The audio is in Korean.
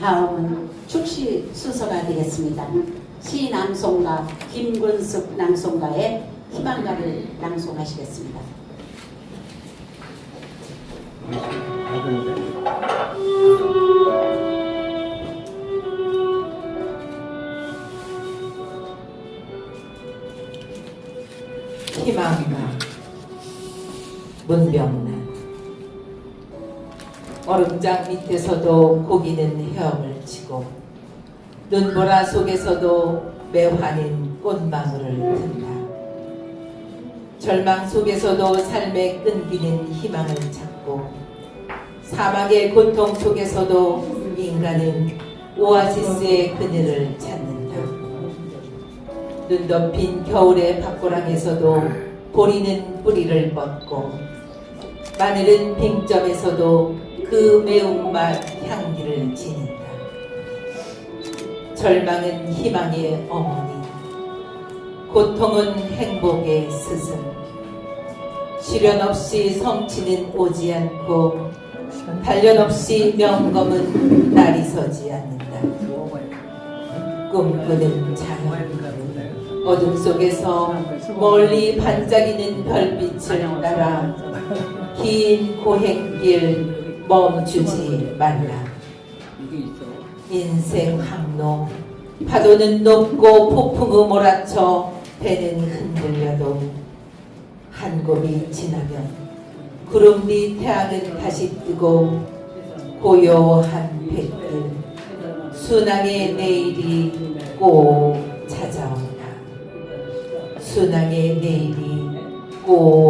다음은 축시 순서가 되겠습니다. 시 낭송가 김근숙 낭송가의 희망가를 낭송하시겠습니다. 희망가 문병란 얼음장 밑에서도 고기는 헤엄을 치고 눈보라 속에서도 매환인 꽃망울을 든다 절망 속에서도 삶에 끈기는 희망을 찾고 사막의 고통 속에서도 인간은 오아시스의 그늘을 찾는다 눈 덮인 겨울의 밭고랑에서도 보리는 뿌리를 뻗고 마늘은 빙점에서도 그 매운맛 향기를 지닌다. 절망은 희망의 어머니, 고통은 행복의 스승. 시련 없이 성취는 오지 않고 단련 없이 명검은 날이 서지 않는다. 꿈꾸는 자연. 어둠 속에서 멀리 반짝이는 별빛을 따라 긴 고행길 멈추지 말라. 인생 항로 파도는 높고 폭풍우 몰아쳐 배는 흔들려도 한 곱이 지나면 구름 뒤 태양은 다시 뜨고 고요한 백들 순항의 내일이 꼭 찾아온다. 순항의 내일이 꼭